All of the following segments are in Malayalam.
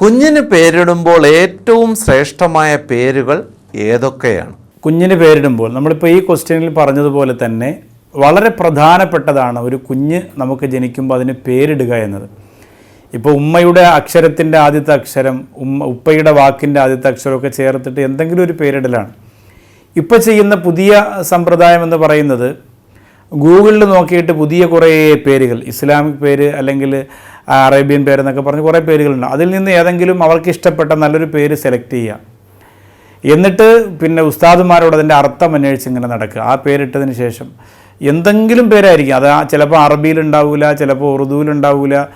കുഞ്ഞിന് പേരിടുമ്പോൾ ഏറ്റവും ശ്രേഷ്ഠമായ പേരുകൾ ഏതൊക്കെയാണ്? കുഞ്ഞിന് പേരിടുമ്പോൾ നമ്മളിപ്പോൾ ഈ ക്വസ്റ്റ്യനിൽ പറഞ്ഞതുപോലെ തന്നെ വളരെ പ്രധാനപ്പെട്ടതാണ് ഒരു കുഞ്ഞ് നമുക്ക് ജനിക്കുമ്പോൾ അതിന് പേരിടുക എന്നത്. ഇപ്പോൾ ഉമ്മയുടെ അക്ഷരത്തിന്റെ ആദ്യത്തെ അക്ഷരം ഉമ്മ ഉപ്പയുടെ വാക്കിന്റെ ആദ്യത്തെ അക്ഷരമൊക്കെ ചേർത്തിട്ട് എന്തെങ്കിലും ഒരു പേരിടലാണ്. ഇപ്പോൾ ചെയ്യുന്ന പുതിയ സമ്പ്രദായം എന്ന് പറയുന്നത് ഗൂഗിളിൽ നോക്കിയിട്ട് പുതിയ കുറേ പേരുകൾ ഇസ്ലാമിക് പേര് അല്ലെങ്കിൽ അറേബ്യൻ പേരെന്നൊക്കെ പറഞ്ഞ് കുറേ പേരുകളുണ്ട്. അതിൽ നിന്ന് ഏതെങ്കിലും അവർക്ക് ഇഷ്ടപ്പെട്ട നല്ലൊരു പേര് സെലക്ട് ചെയ്യുക. എന്നിട്ട് പിന്നെ ഉസ്താദുമാരോട് അതിന്റെ അർത്ഥം അന്വേഷിച്ച് ഇങ്ങനെ നടക്കുക. ആ പേരിട്ടതിന് ശേഷം എന്തെങ്കിലും പേരായിരിക്കും. അത് ചിലപ്പോൾ അറബിയിലുണ്ടാവില്ല ചിലപ്പോൾ ഉറുദുവിലുണ്ടാവില്ല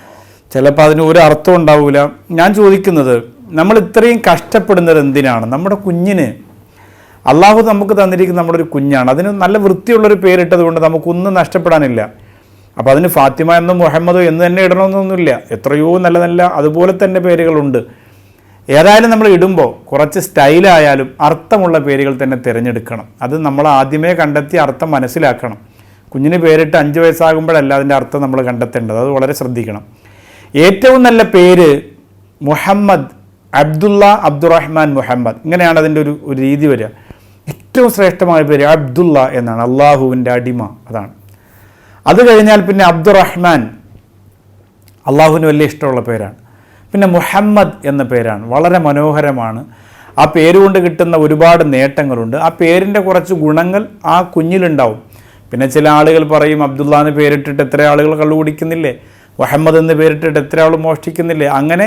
ചിലപ്പോൾ അതിന് ഒരു അർത്ഥം ഉണ്ടാവില്ല ഞാൻ ചോദിക്കുന്നത് നമ്മൾ ഇത്രയും കഷ്ടപ്പെടുന്നത് എന്തിനാണ്? നമ്മുടെ കുഞ്ഞിന് അള്ളാഹു നമുക്ക് തന്നിരിക്കുന്ന നമ്മുടെ ഒരു കുഞ്ഞാണ്. അതിന് നല്ല വൃത്തിയുള്ളൊരു പേരിട്ടത് കൊണ്ട് നമുക്കൊന്നും നഷ്ടപ്പെടാനില്ല. അപ്പോൾ അതിന് ഫാത്തിമ എന്നും മുഹമ്മദോ എന്ന് തന്നെ ഇടണമെന്നൊന്നുമില്ല. എത്രയോ നല്ല നല്ല അതുപോലെ തന്നെ പേരുകളുണ്ട്. ഏതായാലും നമ്മൾ ഇടുമ്പോൾ കുറച്ച് സ്റ്റൈലായാലും അർത്ഥമുള്ള പേരുകൾ തന്നെ തിരഞ്ഞെടുക്കണം. അത് നമ്മൾ ആദ്യമേ കണ്ടെത്തി അർത്ഥം മനസ്സിലാക്കണം. കുഞ്ഞിന് പേരിട്ട് അഞ്ച് വയസ്സാകുമ്പോഴല്ല അതിന്റെ അർത്ഥം നമ്മൾ കണ്ടെത്തേണ്ടത്. അത് വളരെ ശ്രദ്ധിക്കണം. ഏറ്റവും നല്ല പേര് മുഹമ്മദ് അബ്ദുള്ള അബ്ദുറഹ്മാൻ മുഹമ്മദ്. ഇങ്ങനെയാണ് അതിന്റെ ഒരു ഒരു രീതി വരിക. ഏറ്റവും ശ്രേഷ്ഠമായ പേര് അബ്ദുള്ള എന്നാണ്. അള്ളാഹുവിന്റെ അടിമ അതാണ്. അത് കഴിഞ്ഞാൽ പിന്നെ അബ്ദുറഹ്മാൻ. അള്ളാഹുവിന് വലിയ ഇഷ്ടമുള്ള പേരാണ്. പിന്നെ മുഹമ്മദ് എന്ന പേരാണ്. വളരെ മനോഹരമാണ്. ആ പേരുകൊണ്ട് കിട്ടുന്ന ഒരുപാട് നേട്ടങ്ങളുണ്ട്. ആ പേരിന്റെ കുറച്ച് ഗുണങ്ങൾ ആ കുഞ്ഞിലുണ്ടാവും. പിന്നെ ചില ആളുകൾ പറയും അബ്ദുള്ള എന്ന് പേരിട്ടിട്ട് എത്ര ആളുകൾ കള്ളു കുടിക്കുന്നില്ലേ? മുഹമ്മദ് എന്ന് പേരിട്ടിട്ട് എത്ര ആൾ മോഷ്ടിക്കുന്നില്ലേ? അങ്ങനെ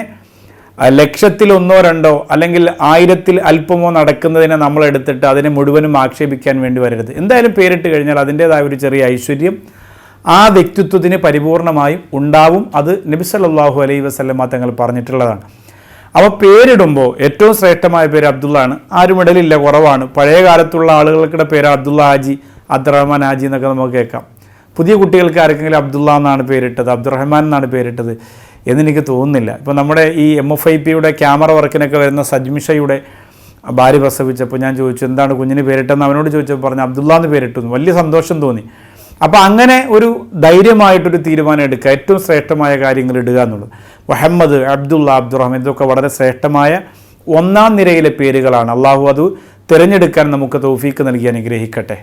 ലക്ഷത്തിൽ ഒന്നോ രണ്ടോ അല്ലെങ്കിൽ ആയിരത്തിൽ അല്പമോ നടക്കുന്നതിനെ നമ്മൾ എടുത്തിട്ട് അതിനെ മുഴുവനും ആക്ഷേപിക്കാൻ വേണ്ടി വരരുത്. എന്തായാലും പേരിട്ട് കഴിഞ്ഞാൽ അതിന്റേതായ ഒരു ചെറിയ ഐശ്വര്യം ആ വ്യക്തിത്വത്തിന് പരിപൂർണമായും ഉണ്ടാവും അത് നബി സല്ലല്ലാഹു അലൈഹി വസല്ലമ തങ്ങൾ പറഞ്ഞിട്ടുള്ളതാണ്. അപ്പോൾ പേരിടുമ്പോൾ ഏറ്റവും ശ്രേഷ്ഠമായ പേര് അബ്ദുള്ള ആണ് ആരും ഇടലില്ല കുറവാണ്. പഴയ കാലത്തുള്ള ആളുകൾക്കിടെ പേര് അബ്ദുള്ള ഹാജി അബ്ദുറഹ്മാൻ ഹാജി എന്നൊക്കെ നമുക്ക് കേൾക്കാം. പുതിയ കുട്ടികൾക്ക് ആർക്കെങ്കിലും അബ്ദുള്ള എന്നാണ് പേരിട്ടത് അബ്ദുറഹ്മാൻ എന്നാണ് പേരിട്ടത് എന്നെനിക്ക് തോന്നുന്നില്ല. ഇപ്പോൾ നമ്മുടെ ഈ എം എഫ് ഐ പിയുടെ ക്യാമറ വർക്കിനൊക്കെ വരുന്ന സജ്മിഷയുടെ ഭാര്യ പ്രസവിച്ചപ്പോൾ ഞാൻ ചോദിച്ചു എന്താണ് കുഞ്ഞിന് പേരിട്ടെന്ന് അവനോട് ചോദിച്ചപ്പോൾ പറഞ്ഞു അബ്ദുള്ള എന്ന് പേരിട്ടു. വലിയ സന്തോഷം തോന്നി. അപ്പോൾ അങ്ങനെ ഒരു ധൈര്യമായിട്ടൊരു തീരുമാനം എടുക്കുക ഏറ്റവും ശ്രേഷ്ഠമായ കാര്യങ്ങൾ ഇടുക എന്നുള്ളത്. മുഹമ്മദ് അബ്ദുള്ള അബ്ദുറഹ്മാൻ ഇതൊക്കെ വളരെ ശ്രേഷ്ഠമായ ഒന്നാം നിരയിലെ പേരുകളാണ്. അള്ളാഹു അത് തിരഞ്ഞെടുക്കാൻ നമുക്ക് തൗഫീക്ക് നൽകി അനുഗ്രഹിക്കട്ടെ.